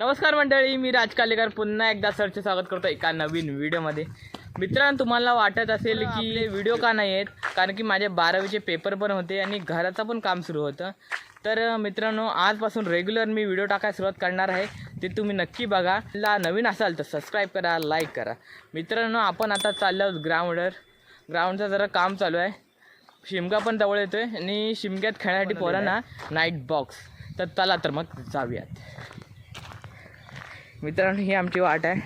नमस्कार मंडळी मी राज कालेकर. पुन्हा एकदा सरचे स्वागत करतो एका नवीन व्हिडिओमध्ये. मित्रांनो तुम्हाला वाटत असेल की व्हिडिओ का नाही आहेत? कारण की माझे बारावीचे पेपर पण होते आणि घराचं पण काम सुरू होतं. तर मित्रांनो आजपासून रेग्युलर मी व्हिडिओ टाकायला सुरुवात करणार आहे. ते तुम्ही नक्की बघा. ला नवीन असाल तर सबस्क्राईब करा लाईक करा. मित्रांनो आपण आता चाललो आहोत ग्राउंडवर. ग्राउंडचं जरा काम चालू आहे. शिमगा पण जवळ येतोय आणि शिमग्यात खेळण्यासाठी पोरांना नाईट बॉक्स तर चला तर मग जाऊयात. मित्रांनो ही आमची वाट आहे.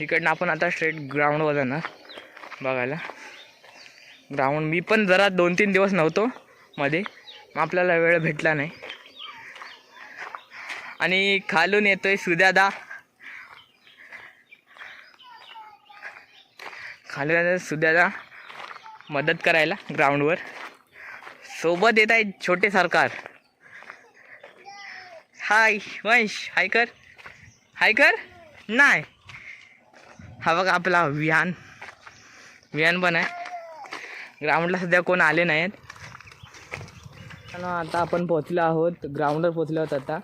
इकडनं आपण आता स्ट्रेट ग्राउंडवर जाणार बघायला. ग्राउंड मी पण जरा दोन तीन दिवस नव्हतो मध्ये मग आपल्याला वेळ भेटला नाही. आणि खालून येतोय सुद्यादा खालून येतोय सुद्यादा मदत करायला ग्राउंडवर सोबत येत आहे छोटे सरकार. हाय वंश हाय कर हाय कर नाही. हा बघा आपला विहान विहान पण आहे. ग्राउंडला सध्या कोण आले नाहीत. आता आपण पोचलो आहोत. ग्राउंडवर पोचलो आहोत आता.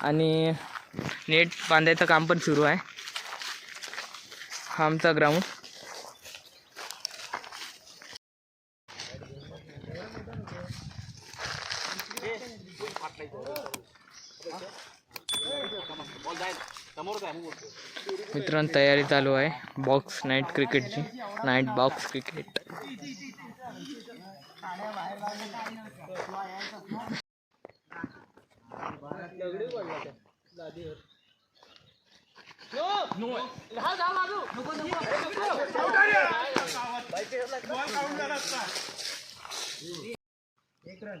आणि नेट बांधायचं काम पण सुरू आहे. हा आमचा ग्राउंड. मित्र तैयारी चालू है बॉक्स नाइट क्रिकेट जी नाइट बॉक्स क्रिकेट एक run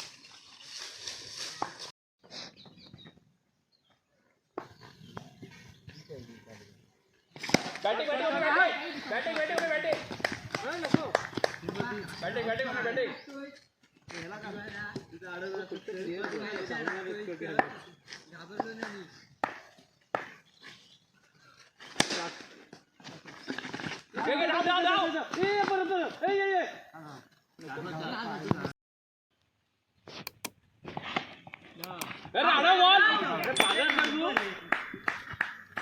batting batting batting batting batting batting batting batting batting Để nào đâu con? Để phản lên con luôn.